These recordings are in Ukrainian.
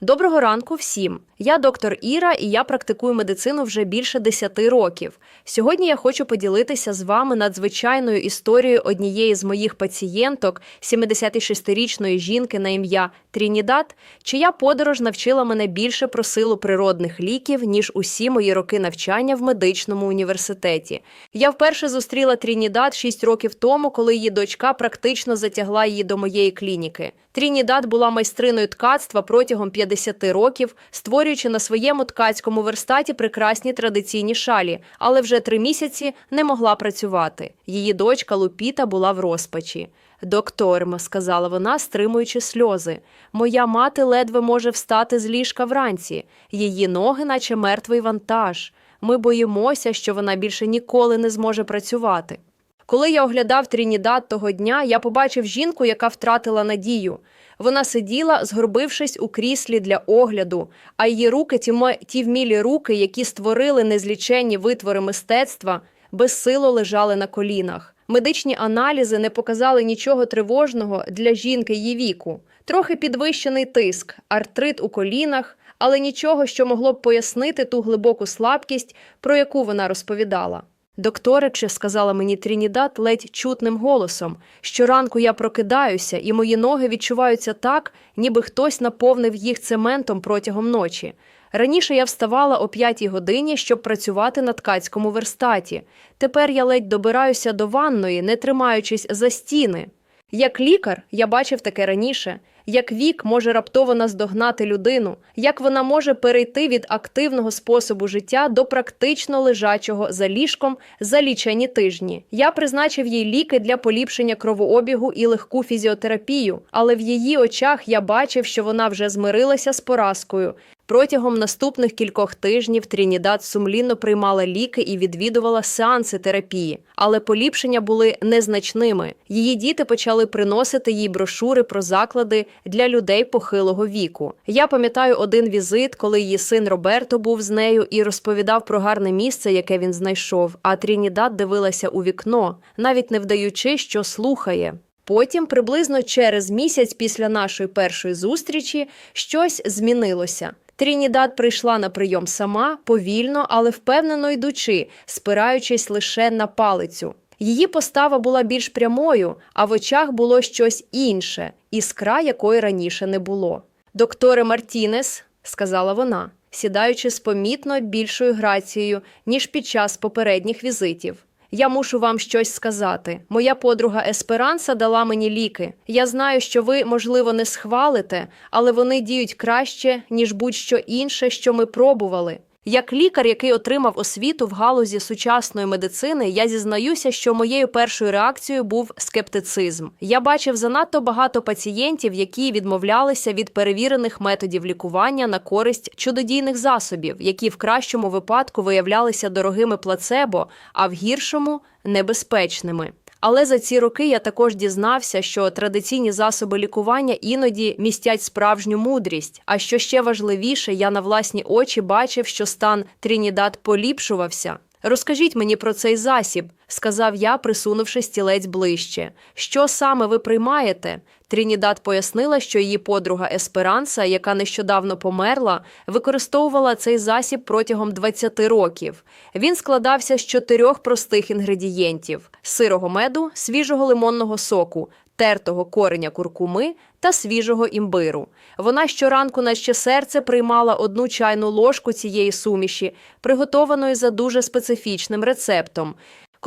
Доброго ранку всім! Я доктор Іра і я практикую медицину вже більше 10 років. Сьогодні я хочу поділитися з вами надзвичайною історією однієї з моїх пацієнток, 76-річної жінки на ім'я Трінідад, чия подорож навчила мене більше про силу природних ліків, ніж усі мої роки навчання в медичному університеті. Я вперше зустріла Трінідад 6 років тому, коли її дочка практично затягла її до моєї клініки. Трінідад була майстриною ткацтва протягом 50 років, створюючи на своєму ткацькому верстаті прекрасні традиційні шалі, але вже три місяці не могла працювати. Її дочка Лупіта була в розпачі. Доктормо, сказала вона, стримуючи сльози. Моя мати ледве може встати з ліжка вранці. Її ноги, наче мертвий вантаж. Ми боїмося, що вона більше ніколи не зможе працювати. Коли я оглядав Трінідад того дня, я побачив жінку, яка втратила надію. Вона сиділа, згорбившись у кріслі для огляду, а її руки, ті, вмілі руки, які створили незліченні витвори мистецтва, безсило лежали на колінах. Медичні аналізи не показали нічого тривожного для жінки її віку. Трохи підвищений тиск, артрит у колінах, але нічого, що могло б пояснити ту глибоку слабкість, про яку вона розповідала. Докториче, сказала мені Трінідад ледь чутним голосом. Щоранку я прокидаюся, і мої ноги відчуваються так, ніби хтось наповнив їх цементом протягом ночі. Раніше я вставала о п'ятій годині, щоб працювати на ткацькому верстаті. Тепер я ледь добираюся до ванної, не тримаючись за стіни. Як лікар, я бачив таке раніше, як вік може раптово наздогнати людину, як вона може перейти від активного способу життя до практично лежачого за ліжком за лічені тижні. Я призначив їй ліки для поліпшення кровообігу і легку фізіотерапію, але в її очах я бачив, що вона вже змирилася з поразкою. Протягом наступних кількох тижнів Трінідад сумлінно приймала ліки і відвідувала сеанси терапії, але поліпшення були незначними. Її діти почали приносити їй брошури про заклади для людей похилого віку. Я пам'ятаю один візит, коли її син Роберто був з нею і розповідав про гарне місце, яке він знайшов. А Трінідад дивилася у вікно, навіть не вдаючи, що слухає. Потім, приблизно через місяць після нашої першої зустрічі, щось змінилося. Трінідад прийшла на прийом сама, повільно, але впевнено йдучи, спираючись лише на палицю. Її постава була більш прямою, а в очах було щось інше, іскра якої раніше не було. Докторе Мартінес, сказала вона, сідаючи з помітно більшою грацією, ніж під час попередніх візитів. Я мушу вам щось сказати. Моя подруга Есперанса дала мені ліки. Я знаю, що ви, можливо, не схвалите, але вони діють краще, ніж будь-що інше, що ми пробували. Як лікар, який отримав освіту в галузі сучасної медицини, я зізнаюся, що моєю першою реакцією був скептицизм. Я бачив занадто багато пацієнтів, які відмовлялися від перевірених методів лікування на користь чудодійних засобів, які в кращому випадку виявлялися дорогими плацебо, а в гіршому небезпечними. Але за ці роки я також дізнався, що традиційні засоби лікування іноді містять справжню мудрість. А що ще важливіше, я на власні очі бачив, що стан Трінідад поліпшувався. Розкажіть мені про цей засіб, сказав я, присунувши стілець ближче. Що саме ви приймаєте? Трінідад пояснила, що її подруга Есперанса, яка нещодавно померла, використовувала цей засіб протягом 20 років. Він складався з чотирьох простих інгредієнтів: сирого меду, свіжого лимонного соку, тертого кореня куркуми та свіжого імбиру. Вона щоранку, наче серце, приймала одну чайну ложку цієї суміші, приготованої за дуже специфічним рецептом.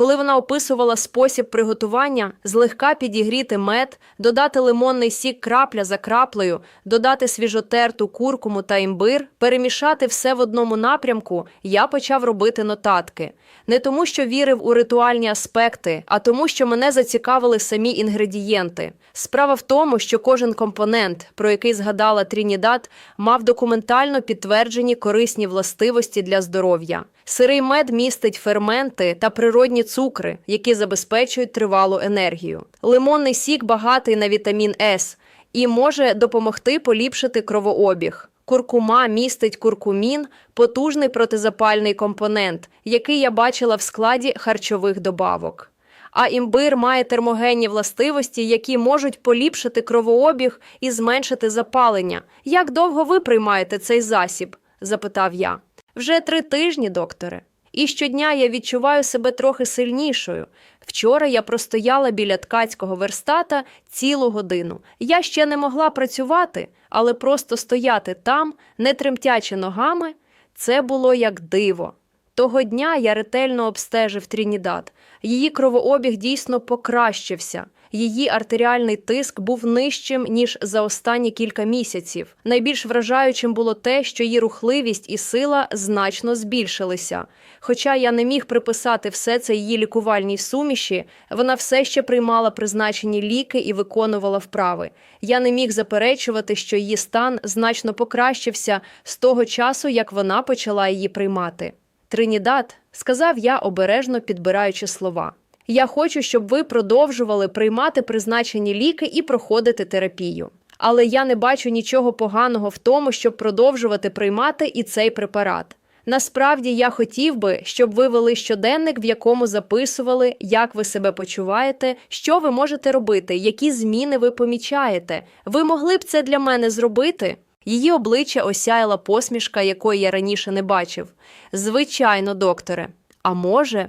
Коли вона описувала спосіб приготування, злегка підігріти мед, додати лимонний сік крапля за краплею, додати свіжотерту куркуму та імбир, перемішати все в одному напрямку, я почав робити нотатки. Не тому, що вірив у ритуальні аспекти, а тому, що мене зацікавили самі інгредієнти. Справа в тому, що кожен компонент, про який згадала Трінідад, мав документально підтверджені корисні властивості для здоров'я. Сирий мед містить ферменти та природні цукри, які забезпечують тривалу енергію. Лимонний сік багатий на вітамін С і може допомогти поліпшити кровообіг. Куркума містить куркумін, потужний протизапальний компонент, який я бачила в складі харчових добавок. А імбир має термогенні властивості, які можуть поліпшити кровообіг і зменшити запалення. Як довго ви приймаєте цей засіб? запитав я. Вже три тижні, докторе. І щодня я відчуваю себе трохи сильнішою. Вчора я простояла біля ткацького верстата цілу годину. Я ще не могла працювати, але просто стояти там, не тремтячи ногами, це було як диво. Того дня я ретельно обстежив Трінідад. Її кровообіг дійсно покращився. Її артеріальний тиск був нижчим ніж за останні кілька місяців. Найбільш вражаючим було те, що її рухливість і сила значно збільшилися. Хоча я не міг приписати все це її лікувальній суміші, вона все ще приймала призначені ліки і виконувала вправи. Я не міг заперечувати, що її стан значно покращився з того часу, як вона почала її приймати. Тринідад, сказав я, обережно підбираючи слова. Я хочу, щоб ви продовжували приймати призначені ліки і проходити терапію. Але я не бачу нічого поганого в тому, щоб продовжувати приймати і цей препарат. Насправді я хотів би, щоб ви вели щоденник, в якому записували, як ви себе почуваєте, що ви можете робити, які зміни ви помічаєте. Ви могли б це для мене зробити? Її обличчя осяяла посмішка, якої я раніше не бачив. Звичайно, докторе. А може,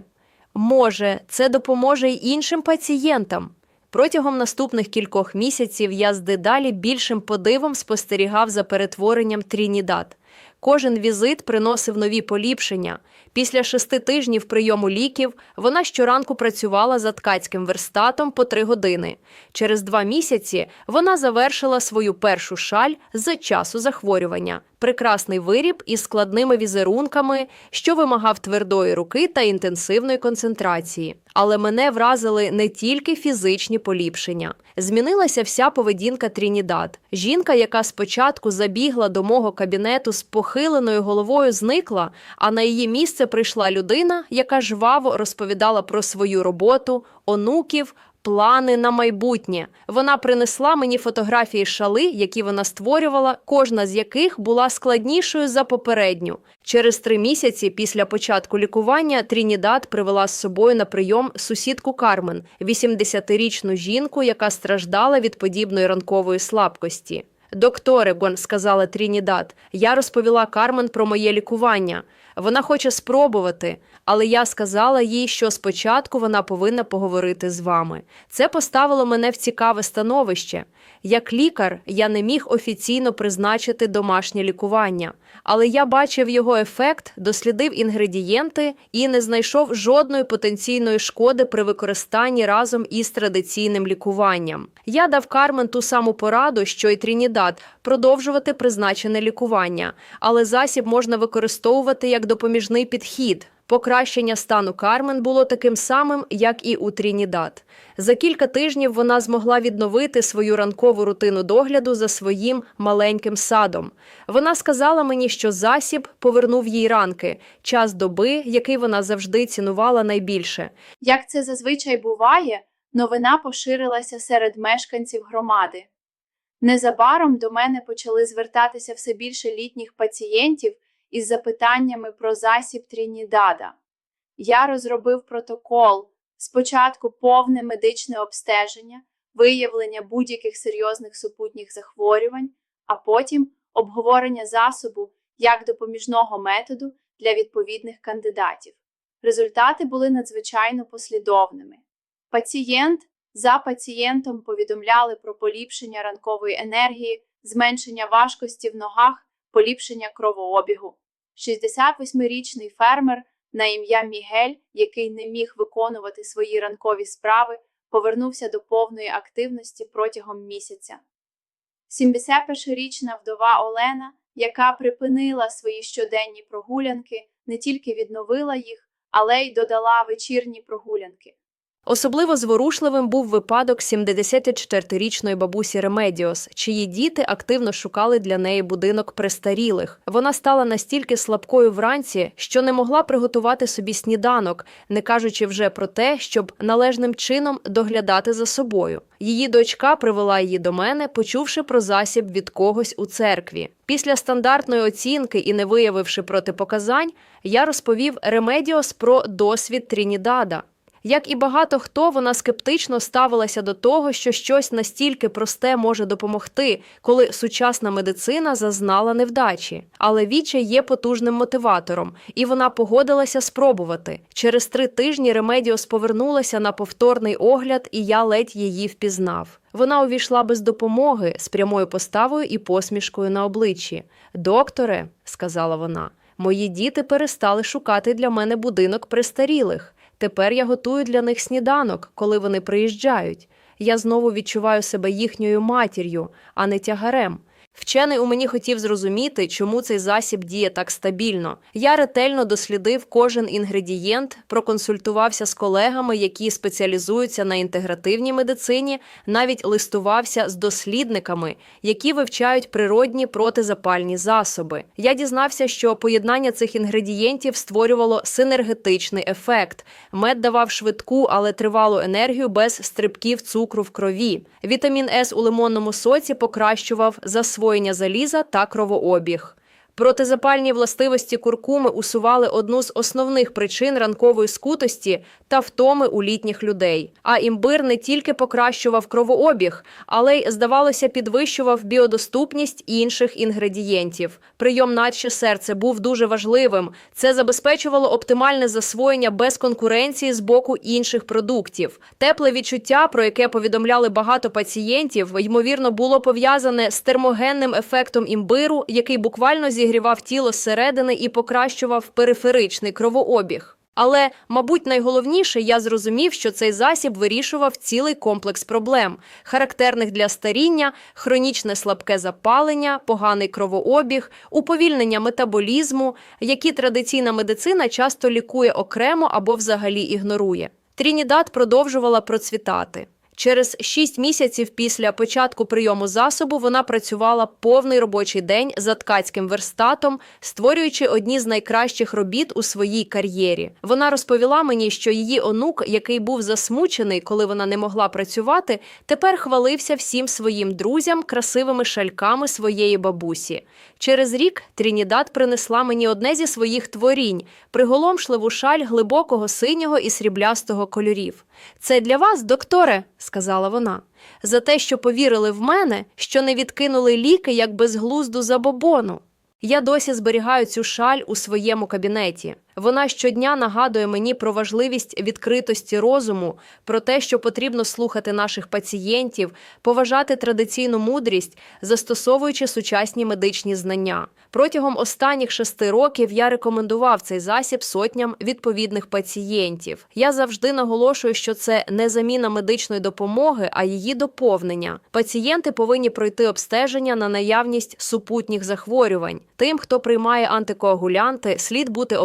може, це допоможе й іншим пацієнтам. Протягом наступних кількох місяців я з дедалі більшим подивом спостерігав за перетворенням Трінідад. Кожен візит приносив нові поліпшення. Після шести тижнів прийому ліків вона щоранку працювала за ткацьким верстатом по три години. Через два місяці вона завершила свою першу шаль з часу захворювання. Прекрасний виріб із складними візерунками, що вимагав твердої руки та інтенсивної концентрації. Але мене вразили не тільки фізичні поліпшення. Змінилася вся поведінка Трінідад. Жінка, яка спочатку забігла до мого кабінету з похиленою головою, зникла, а на її місце прийшла людина, яка жваво розповідала про свою роботу, онуків. Плани на майбутнє. Вона принесла мені фотографії шали, які вона створювала, кожна з яких була складнішою за попередню. Через три місяці після початку лікування Трінідад привела з собою на прийом сусідку Кармен, 80-річну жінку, яка страждала від подібної ранкової слабкості. Докторе, Гон, сказала Трінідад, я розповіла Кармен про моє лікування. Вона хоче спробувати, але я сказала їй, що спочатку вона повинна поговорити з вами. Це поставило мене в цікаве становище. Як лікар, я не міг офіційно призначити домашнє лікування, але я бачив його ефект, дослідив інгредієнти і не знайшов жодної потенційної шкоди при використанні разом із традиційним лікуванням. Я дав Кармен ту саму пораду, що й Трінідад, продовжувати призначене лікування, але засіб можна використовувати як допоміжний підхід. Покращення стану Кармен було таким самим, як і у Трінідад. За кілька тижнів вона змогла відновити свою ранкову рутину догляду за своїм маленьким садом. Вона сказала мені, що засіб повернув їй ранки, час доби, який вона завжди цінувала найбільше. Як це зазвичай буває, новина поширилася серед мешканців громади. Незабаром до мене почали звертатися все більше літніх пацієнтів із запитаннями про засіб Трінідада. Я розробив протокол спочатку повне медичне обстеження, виявлення будь-яких серйозних супутніх захворювань, а потім обговорення засобу як допоміжного методу для відповідних кандидатів. Результати були надзвичайно послідовними. Пацієнт за пацієнтом повідомляли про поліпшення ранкової енергії, зменшення важкості в ногах, поліпшення кровообігу. 68-річний фермер на ім'я Мігель, який не міг виконувати свої ранкові справи, повернувся до повної активності протягом місяця. 71-річна вдова Олена, яка припинила свої щоденні прогулянки, не тільки відновила їх, але й додала вечірні прогулянки. Особливо зворушливим був випадок 74-річної бабусі Ремедіос, чиї діти активно шукали для неї будинок престарілих. Вона стала настільки слабкою вранці, що не могла приготувати собі сніданок, не кажучи вже про те, щоб належним чином доглядати за собою. Її дочка привела її до мене, почувши про засіб від когось у церкві. Після стандартної оцінки і не виявивши протипоказань, я розповів Ремедіос про досвід Трінідада. Як і багато хто, вона скептично ставилася до того, що щось настільки просте може допомогти, коли сучасна медицина зазнала невдачі. Але відчай є потужним мотиватором, і вона погодилася спробувати. Через три тижні Ремедіос повернулася на повторний огляд, і я ледь її впізнав. Вона увійшла без допомоги з прямою поставою і посмішкою на обличчі. Докторе, сказала вона, мої діти перестали шукати для мене будинок престарілих. Тепер я готую для них сніданок, коли вони приїжджають. Я знову відчуваю себе їхньою матір'ю, а не тягарем. Вчений у мені хотів зрозуміти, чому цей засіб діє так стабільно. Я ретельно дослідив кожен інгредієнт, проконсультувався з колегами, які спеціалізуються на інтегративній медицині, навіть листувався з дослідниками, які вивчають природні протизапальні засоби. Я дізнався, що поєднання цих інгредієнтів створювало синергетичний ефект. Мед давав швидку, але тривалу енергію без стрибків цукру в крові. Вітамін С у лимонному соці покращував засвоєння заліза та кровообіг. Протизапальні властивості куркуми усували одну з основних причин ранкової скутості та втоми у літніх людей. А імбир не тільки покращував кровообіг, але й, здавалося, підвищував біодоступність інших інгредієнтів. Прийом наче серце був дуже важливим. Це забезпечувало оптимальне засвоєння без конкуренції з боку інших продуктів. Тепле відчуття, про яке повідомляли багато пацієнтів, ймовірно, було пов'язане з термогенним ефектом імбиру, який буквально зігрівав тіло зсередини і покращував периферичний кровообіг. Але, мабуть, найголовніше, я зрозумів, що цей засіб вирішував цілий комплекс проблем, характерних для старіння, хронічне слабке запалення, поганий кровообіг, уповільнення метаболізму, які традиційна медицина часто лікує окремо або взагалі ігнорує. Трінідад продовжувала процвітати. Через шість місяців після початку прийому засобу вона працювала повний робочий день за ткацьким верстатом, створюючи одні з найкращих робіт у своїй кар'єрі. Вона розповіла мені, що її онук, який був засмучений, коли вона не могла працювати, тепер хвалився всім своїм друзям красивими шальками своєї бабусі. Через рік Трінідад принесла мені одне зі своїх творінь приголомшливу шаль глибокого синього і сріблястого кольорів. Це для вас, докторе, сказала вона, за те, що повірили в мене, що не відкинули ліки як безглузду забобону. Я досі зберігаю цю шаль у своєму кабінеті. Вона щодня нагадує мені про важливість відкритості розуму, про те, що потрібно слухати наших пацієнтів, поважати традиційну мудрість, застосовуючи сучасні медичні знання. Протягом останніх шести років я рекомендував цей засіб сотням відповідних пацієнтів. Я завжди наголошую, що це не заміна медичної допомоги, а її доповнення. Пацієнти повинні пройти обстеження на наявність супутніх захворювань. Тим, хто приймає антикоагулянти, слід бути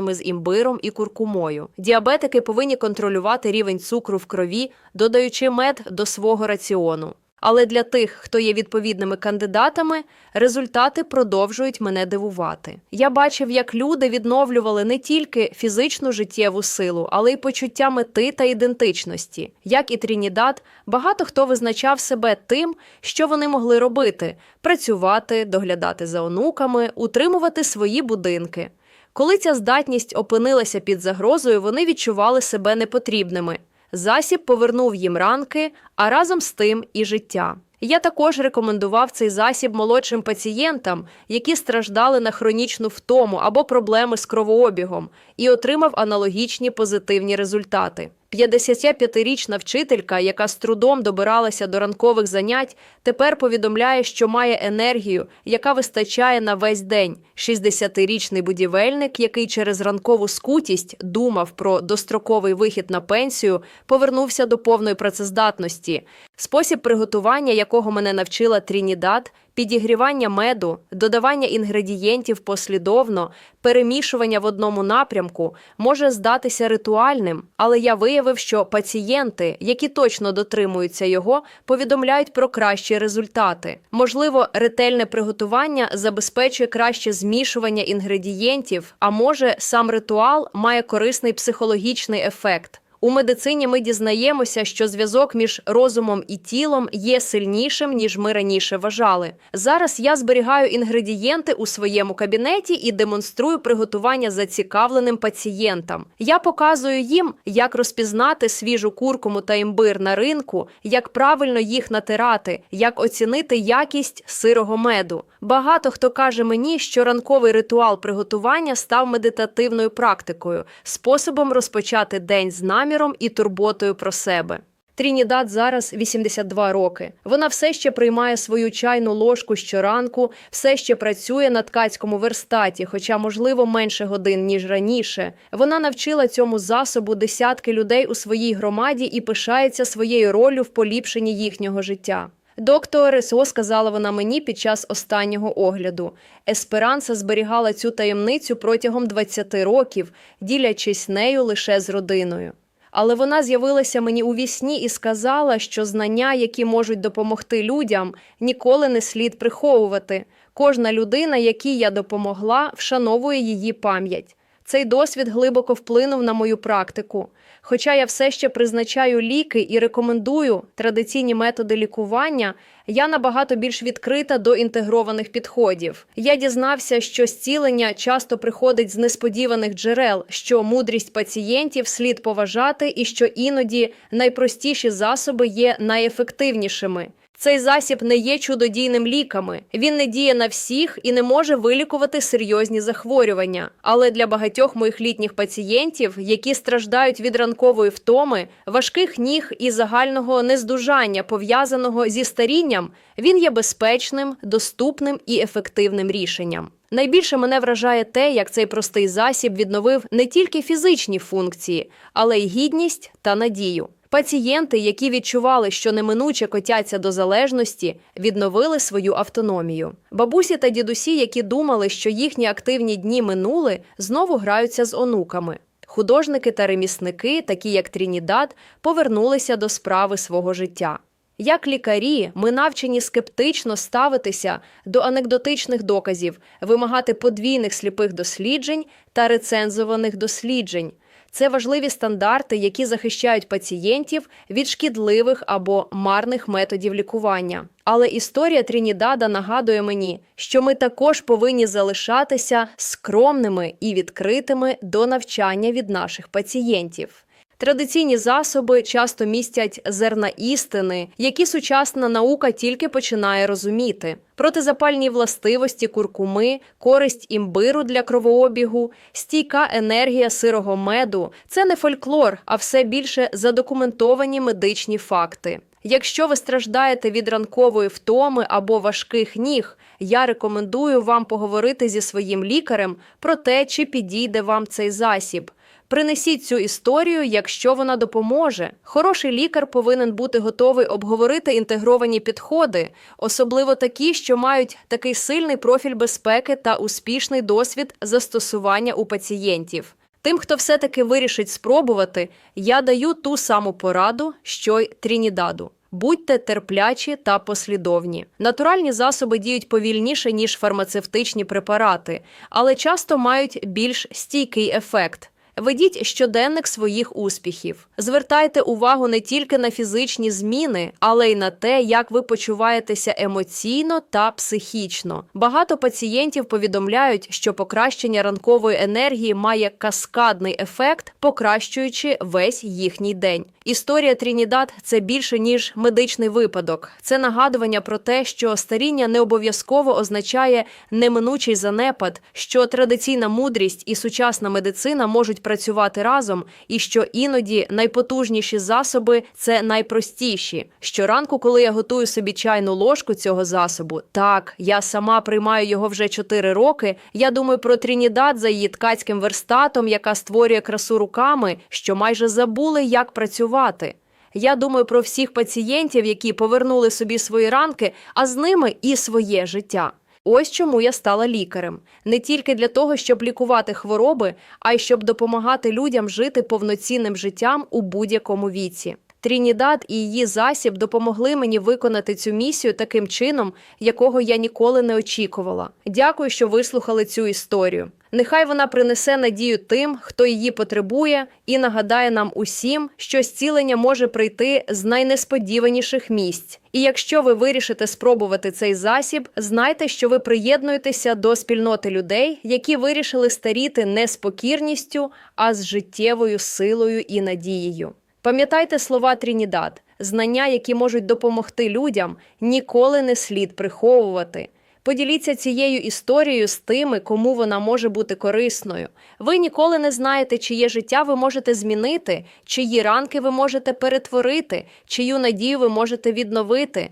обережними з імбиром і куркумою. Діабетики повинні контролювати рівень цукру в крові, додаючи мед до свого раціону. Але для тих, хто є відповідними кандидатами, результати продовжують мене дивувати. Я бачив, як люди відновлювали не тільки фізичну життєву силу, але й почуття мети та ідентичності. Як і Трінідад, багато хто визначав себе тим, що вони могли робити: працювати, доглядати за онуками, утримувати свої будинки. Коли ця здатність опинилася під загрозою, вони відчували себе непотрібними. Засіб повернув їм ранки, а разом з тим і життя. Я також рекомендував цей засіб молодшим пацієнтам, які страждали на хронічну втому або проблеми з кровообігом, і отримав аналогічні позитивні результати. 55-річна вчителька, яка з трудом добиралася до ранкових занять, тепер повідомляє, що має енергію, яка вистачає на весь день. 60-річний будівельник, який через ранкову скутість думав про достроковий вихід на пенсію, повернувся до повної працездатності. Спосіб приготування, якого мене навчила Трінідад, підігрівання меду, додавання інгредієнтів послідовно, перемішування в одному напрямку може здатися ритуальним, але я виявив, що пацієнти, які точно дотримуються його, повідомляють про кращі результати. Можливо, ретельне приготування забезпечує краще змішування інгредієнтів, а може, сам ритуал має корисний психологічний ефект. У медицині ми дізнаємося, що зв'язок між розумом і тілом є сильнішим, ніж ми раніше вважали. Зараз я зберігаю інгредієнти у своєму кабінеті і демонструю приготування зацікавленим пацієнтам. Я показую їм, як розпізнати свіжу куркуму та імбир на ринку, як правильно їх натирати, як оцінити якість сирого меду. Багато хто каже мені, що ранковий ритуал приготування став медитативною практикою, способом розпочати день з наміром і турботою про себе. Трінідад зараз 82 роки. Вона все ще приймає свою чайну ложку щоранку, все ще працює на ткацькому верстаті, хоча, можливо, менше годин, ніж раніше. Вона навчила цьому засобу десятки людей у своїй громаді і пишається своєю роллю в поліпшенні їхнього життя. Доктор РСО сказала вона мені під час останнього огляду. Есперанса зберігала цю таємницю протягом 20 років, ділячись нею лише з родиною. Але вона з'явилася мені у вісні і сказала, що знання, які можуть допомогти людям, ніколи не слід приховувати. Кожна людина, якій я допомогла, вшановує її пам'ять. Цей досвід глибоко вплинув на мою практику. Хоча я все ще призначаю ліки і рекомендую традиційні методи лікування, я набагато більш відкрита до інтегрованих підходів. Я дізнався, що зцілення часто приходить з несподіваних джерел, що мудрість пацієнтів слід поважати, і що іноді найпростіші засоби є найефективнішими. Цей засіб не є чудодійним ліками. Він не діє на всіх і не може вилікувати серйозні захворювання. Але для багатьох моїх літніх пацієнтів, які страждають від ранкової втоми, важких ніг і загального нездужання, пов'язаного зі старінням, він є безпечним, доступним і ефективним рішенням. Найбільше мене вражає те, як цей простий засіб відновив не тільки фізичні функції, але й гідність та надію. Пацієнти, які відчували, що неминуче котяться до залежності, відновили свою автономію. Бабусі та дідусі, які думали, що їхні активні дні минули, знову граються з онуками. Художники та ремісники, такі як Трінідад, повернулися до справи свого життя. Як лікарі, ми навчені скептично ставитися до анекдотичних доказів, вимагати подвійних сліпих досліджень та рецензованих досліджень. Це важливі стандарти, які захищають пацієнтів від шкідливих або марних методів лікування. Але історія Трінідада нагадує мені, що ми також повинні залишатися скромними і відкритими до навчання від наших пацієнтів. Традиційні засоби часто містять зерна істини, які сучасна наука тільки починає розуміти. Протизапальні властивості куркуми, користь імбиру для кровообігу, стійка енергія сирого меду це не фольклор, а все більше задокументовані медичні факти. Якщо ви страждаєте від ранкової втоми або важких ніг, я рекомендую вам поговорити зі своїм лікарем про те, чи підійде вам цей засіб. Принесіть цю історію, якщо вона допоможе. Хороший лікар повинен бути готовий обговорити інтегровані підходи, особливо такі, що мають такий сильний профіль безпеки та успішний досвід застосування у пацієнтів. Тим, хто все-таки вирішить спробувати, я даю ту саму пораду, що й Трінідаду. Будьте терплячі та послідовні. Натуральні засоби діють повільніше, ніж фармацевтичні препарати, але часто мають більш стійкий ефект. Ведіть щоденник своїх успіхів. Звертайте увагу не тільки на фізичні зміни, але й на те, як ви почуваєтеся емоційно та психічно. Багато пацієнтів повідомляють, що покращення ранкової енергії має каскадний ефект, покращуючи весь їхній день. Історія Трінідад це більше ніж медичний випадок. Це нагадування про те, що старіння не обов'язково означає неминучий занепад, що традиційна мудрість і сучасна медицина можуть працювати разом, і що іноді найпотужніші засоби це найпростіші. Щоранку, коли я готую собі чайну ложку цього засобу, так я сама приймаю його вже 4 роки. Я думаю про Трінідад за її ткацьким верстатом, яка створює красу руками, що майже забули, як працювати. Я думаю про всіх пацієнтів, які повернули собі свої ранки, а з ними і своє життя. Ось чому я стала лікарем не тільки для того, щоб лікувати хвороби, а й щоб допомагати людям жити повноцінним життям у будь-якому віці. Трінідад і її засіб допомогли мені виконати цю місію таким чином, якого я ніколи не очікувала. Дякую, що вислухали цю історію. Нехай вона принесе надію тим, хто її потребує, і нагадає нам усім, що зцілення може прийти з найнесподіваніших місць. І якщо ви вирішите спробувати цей засіб, знайте, що ви приєднуєтеся до спільноти людей, які вирішили старіти не з покірністю, а з життєвою силою і надією. Пам'ятайте слова Трінідад: знання, які можуть допомогти людям, ніколи не слід приховувати. Поділіться цією історією з тими, кому вона може бути корисною. Ви ніколи не знаєте, чиє життя ви можете змінити, чиї ранки ви можете перетворити, чию надію ви можете відновити.